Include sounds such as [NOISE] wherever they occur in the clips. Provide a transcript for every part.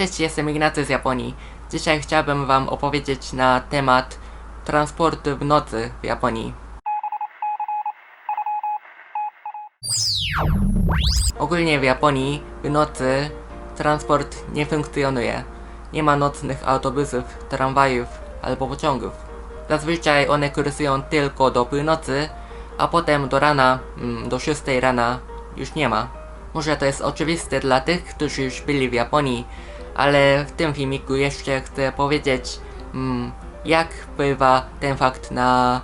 Cześć, jestem Ignacy z Japonii. Dzisiaj chciałbym Wam opowiedzieć na temat transportu w nocy w Japonii. Ogólnie w Japonii w nocy transport nie funkcjonuje. Nie ma nocnych autobusów, tramwajów albo pociągów. Zazwyczaj one kursują tylko do północy, a potem do rana, mm, do 6 rana już nie ma. Może to jest oczywiste dla tych, którzy już byli w Japonii, ale w tym filmiku jeszcze chcę powiedzieć, mm, jak wpływa ten fakt na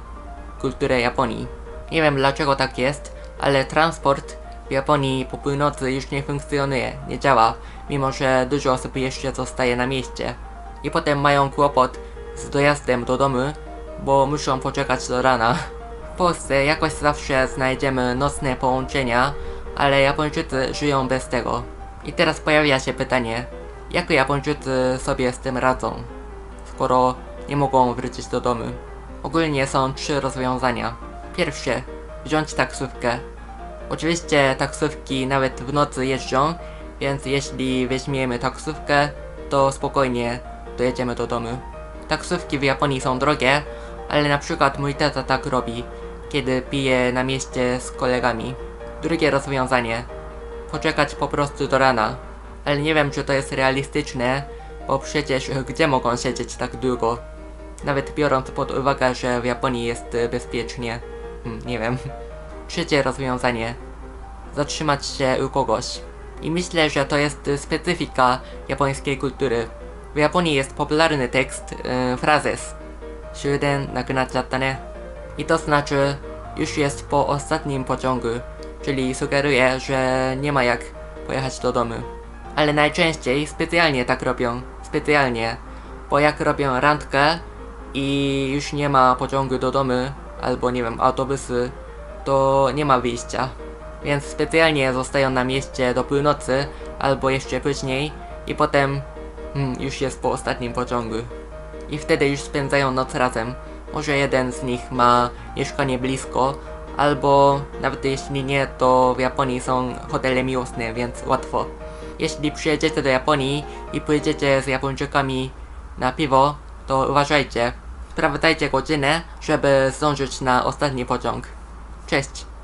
kulturę Japonii. Nie wiem dlaczego tak jest, ale transport w Japonii po północy już nie funkcjonuje, nie działa, mimo że dużo osób jeszcze zostaje na mieście. I potem mają kłopot z dojazdem do domu, bo muszą poczekać do rana. W Polsce jakoś zawsze znajdziemy nocne połączenia, ale Japończycy żyją bez tego. I teraz pojawia się pytanie, jak Japończycy sobie z tym radzą, skoro nie mogą wrócić do domu? Ogólnie są trzy rozwiązania. Pierwsze, wziąć taksówkę. Oczywiście taksówki nawet w nocy jeżdżą, więc jeśli weźmiemy taksówkę, to spokojnie dojedziemy do domu. Taksówki w Japonii są drogie, ale na przykład mój tata tak robi, kiedy pije na mieście z kolegami. Drugie rozwiązanie. Poczekać po prostu do rana. Ale nie wiem czy to jest realistyczne, bo przecież gdzie mogą siedzieć tak długo? Nawet biorąc pod uwagę, że w Japonii jest bezpiecznie. Hmm, nie wiem. [LAUGHS] Trzecie rozwiązanie. Zatrzymać się u kogoś. I myślę, że to jest specyfika japońskiej kultury. W Japonii jest popularny tekst, yy, frazes. Shuden nakunachatta ne. I to znaczy, już jest po ostatnim pociągu, czyli sugeruje, że nie ma jak pojechać do domu. Ale najczęściej specjalnie tak robią, specjalnie, bo jak robią randkę i już nie ma pociągu do domu, albo nie wiem, autobusy, to nie ma wyjścia. Więc specjalnie zostają na mieście do północy, albo jeszcze później i potem hmm, już jest po ostatnim pociągu. I wtedy już spędzają noc razem. Może jeden z nich ma mieszkanie blisko, albo nawet jeśli nie, to w Japonii są hotele miłosne, więc łatwo. Jeśli przyjedziecie do Japonii i pójdziecie z Japończykami na piwo, to uważajcie. Sprawdzajcie godzinę, żeby zdążyć na ostatni pociąg. Cześć!